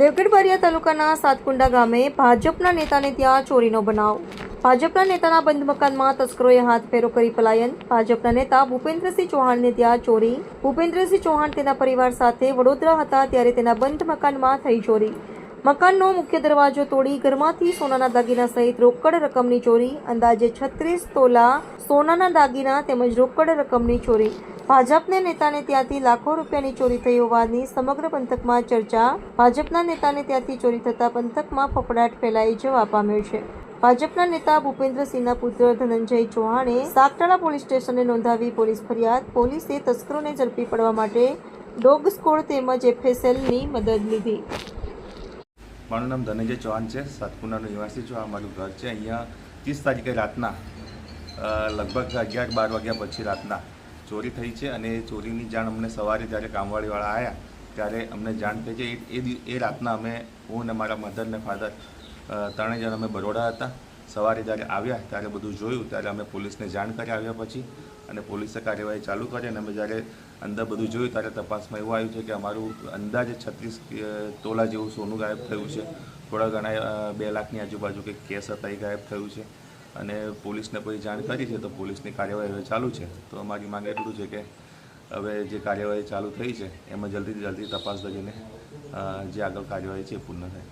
દેવગઢ બારિયા તાલુકાના સાતકુંડા ગામે ભાજપના નેતાને ત્યાં ચોરીનો બનાવ. ભાજપના નેતાના બંધ મકાનમાં તસ્કરોએ હાથ ફેરો કરી પલાયન. ભાજપના નેતા ભૂપેન્દ્રસિંહ ચૌહાણને ત્યાં ચોરી. ભૂપેન્દ્રસિંહ ચૌહાણ તેના પરિવાર સાથે વડોદરા હતા ત્યારે તેના બંધ મકાનમાં થઈ ચોરી. મકાનનો મુખ્ય દરવાજો તોડી ઘરમાંથી સોનાના દાગીના સહિત રોકડ રકમની ચોરી. અંદાજે છત્રીસ તોલા સોનાના દાગીના તેમજ રોકડ રકમની ચોરી. ભાજપના નેતાને ત્યાંથી લાખો રૂપિયાની ચોરી થઈ હોવાની સમગ્ર પંથકમાં ચર્ચા. ભાજપના નેતાને ત્યાંથી ચોરી થતા પંથકમાં ફફડાટ ફેલાઈ જવા પામ્યો છે. ભાજપના નેતા ભૂપેન્દ્રસિંહના પુત્ર ધનંજય ચૌહાણે સાગટાળા પોલીસ સ્ટેશને નોંધાવી પોલીસ ફરિયાદ. પોલીસે તસ્કરોને ઝડપી પડવા માટે ડોગ સ્કોડ તેમજ એફએસએલની મદદ લીધી. મારું નામ ધનંજય ચૌહાણ છે. સાતપુરાનો નિવાસી છું. આ મારું ઘર છે. અહીંયા ત્રીસ તારીખે રાતના લગભગ અગિયાર બાર વાગ્યા પછી રાતના ચોરી થઈ છે અને એ ચોરીની જાણ અમને સવારે જ્યારે કામવાળીવાળા આવ્યા ત્યારે અમને જાણ થઈ છે. એ- એ રાતના અમે, હું અને મારા મધર ને ફાધર ત્રણેય જણ અમે બરોડા હતા. સવારે જ્યારે આવ્યા, ત્યારે બધું જોયું, ત્યારે અમે પોલીસને જાણ કરી આવ્યા પછી અને પોલીસે કાર્યવાહી ચાલુ કરી અને અમે જ્યારે અંદર બધું જોયું, ત્યારે તપાસમાં એવું આવ્યું છે કે અમારું અંદાજે છત્રીસ તોલા જેવું સોનું ગાયબ થયું છે. થોડા ઘણા બે લાખની આજુબાજુ કંઈક કેસ હતા, એ ગાયબ થયું છે. અને પોલીસને કોઈ જાણ કરી છે તો પોલીસની કાર્યવાહી હવે ચાલુ છે. તો અમારી માંગ એટલું છે કે હવે જે કાર્યવાહી ચાલુ થઈ છે, એમાં જલ્દીથી જલ્દી તપાસ કરીને જે આગળ કાર્યવાહી છે પૂર્ણ થાય.